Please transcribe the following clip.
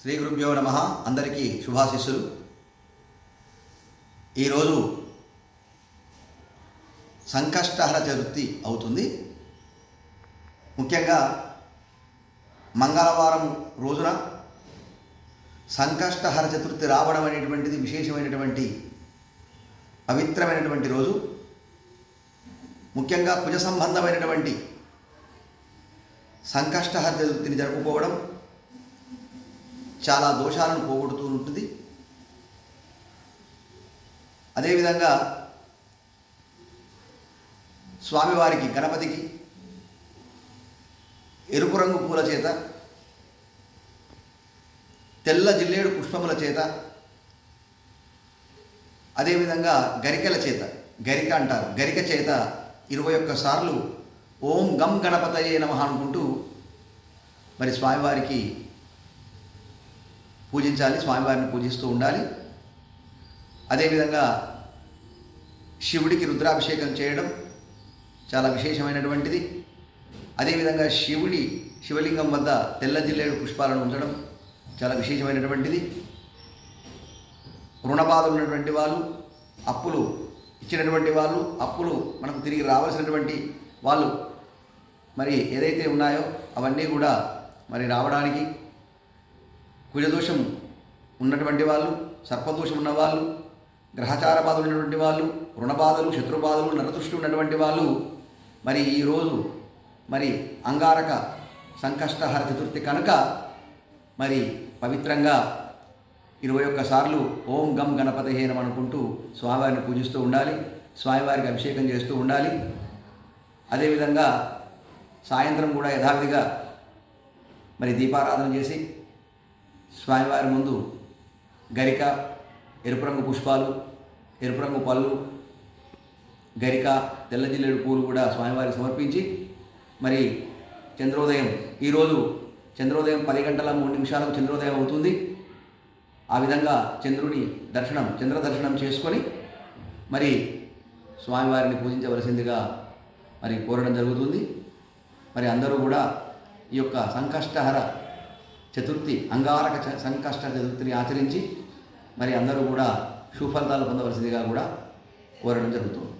శ్రీ గురుభ్యో నమ. అందరికీ శుభాశిస్సులు. ఈరోజు సంకష్టహర చతుర్థి అవుతుంది. ముఖ్యంగా మంగళవారం రోజున సంకష్టహర చతుర్థి రావడం అనేటువంటిది విశేషమైనటువంటి పవిత్రమైనటువంటి రోజు. ముఖ్యంగా కుజ సంబంధమైనటువంటి సంకష్టహర చతుర్థిని జరుపుకోవడం చాలా దోషాలను పోగొడుతూ ఉంటుంది. అదేవిధంగా స్వామివారికి గణపతికి ఎరుపు రంగు పూల చేత తెల్ల జిల్లేడు పుష్పముల చేత అదేవిధంగా గరికల చేత గరిక అంటారు. గరిక చేత ఇరవై ఒక్క సార్లు ఓం గం గణపతయే నమ అనుకుంటూ మరి స్వామివారికి పూజించాలి స్వామివారిని పూజిస్తూ ఉండాలి. అదేవిధంగా శివుడికి రుద్రాభిషేకం చేయడం చాలా విశేషమైనటువంటిది. అదేవిధంగా శివుడి శివలింగం వద్ద తెల్ల జిల్లేడు పుష్పాలను ఉంచడం చాలా విశేషమైనటువంటిది. రుణబాధలు ఉన్నటువంటి వాళ్ళు అప్పులు ఇచ్చినటువంటి వాళ్ళు అప్పులు మనకు తిరిగి రావాల్సినటువంటి వాళ్ళు మరి ఏదైతే ఉన్నాయో అవన్నీ కూడా మరి రావడానికి కుజదోషం ఉన్నటువంటి వాళ్ళు సర్పదోషం ఉన్నవాళ్ళు గ్రహచార బాధలు ఉన్నటువంటి వాళ్ళు రుణబాధలు శత్రుబాధలు నరదృష్టి ఉన్నటువంటి వాళ్ళు మరి ఈరోజు మరి అంగారక సంకష్టహర చతుర్థి కనుక మరి పవిత్రంగా ఇరవై ఒక్క సార్లు ఓం గం గణపతిహీనం అనుకుంటూ స్వామివారిని పూజిస్తూ ఉండాలి స్వామివారికి అభిషేకం చేస్తూ ఉండాలి. అదేవిధంగా సాయంత్రం కూడా యథావిధిగా మరి దీపారాధన చేసి స్వామివారి ముందు గరిక ఎరుపు రంగు పుష్పాలు ఎరుపు రంగు పళ్ళు గరిక తెల్ల జిల్లేడు పూలు కూడా స్వామివారికి సమర్పించి మరి చంద్రోదయం ఈరోజు చంద్రోదయం పది గంటల మూడు నిమిషాలకు చంద్రోదయం అవుతుంది. ఆ విధంగా చంద్రుని దర్శనం చంద్ర దర్శనం చేసుకొని మరి స్వామివారిని పూజించవలసిందిగా మరి కోరడం జరుగుతుంది. మరి అందరూ కూడా ఈ యొక్క సంకష్టహర చతుర్థి అంగారక చ- సంకష్ట చతుర్థిని ఆచరించి మరి అందరూ కూడా సుఫలితాలు పొందవలసిందిగా కూడా కోరడం జరుగుతుంది.